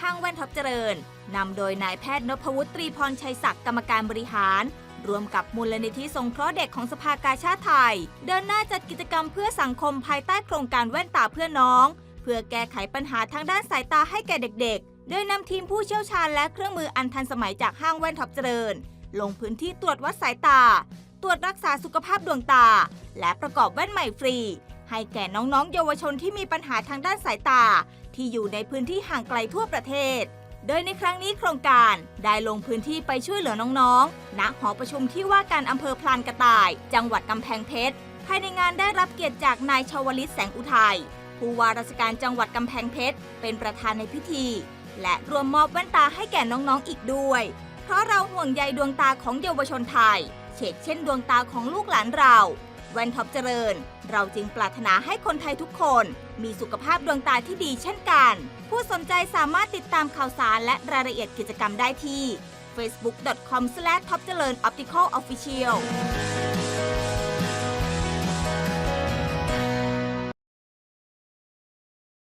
ห้างแว่นท็อปเจริญนำโดยนายแพทย์นพวุฒิตรีพรชัยศักดิ์กรรมการบริหาร รวมกับมูลนิธิสงเคราะห์เด็กของสภากาชาติไทย เดินหน้าจัดกิจกรรมเพื่อสังคมภายใต้โครงการแว่นตาเพื่อน้อง เพื่อแก้ไขปัญหาทางด้านสายตาให้แก่เด็กๆ โดยนำทีมผู้เชี่ยวชาญและเครื่องมืออันทันสมัยจากห้างแว่นท็อปเจริญ ลงพื้นที่ตรวจวัดสายตา ตรวจรักษาสุขภาพดวงตา และประกอบแว่นใหม่ฟรี ให้แก่น้องๆ เยาวชนที่มีปัญหาทางด้านสายตา ที่อยู่ในพื้นที่ห่างไกลทั่วประเทศ โดยในครั้งนี้โครงการได้ลงพื้นที่ไปช่วยเหลือน้องๆ ณ หอประชุมที่ว่าการอำเภอพลานกระต่าย จังหวัดกำแพงเพชร ภายในงานได้รับเกียรติจากนายชาวลิตแสงอุทัย ผู้ว่าราชการจังหวัดกำแพงเพชร เป็นประธานในพิธี และรวมมอบแว่นตาให้แก่น้องๆอีกด้วย เพราะเราห่วงใยดวงตาของเยาวชนไทยเชกเช่นดวงตาของลูกหลานเรา แว่นท็อปเจริญ เราจึงปรารถนาให้คนไทยทุกคน มีสุขภาพดวงตาที่ดีเช่นกัน ผู้สนใจสามารถติดตามข่าวสารและรายละเอียดกิจกรรมได้ที่ facebook.com/topjernopticalofficial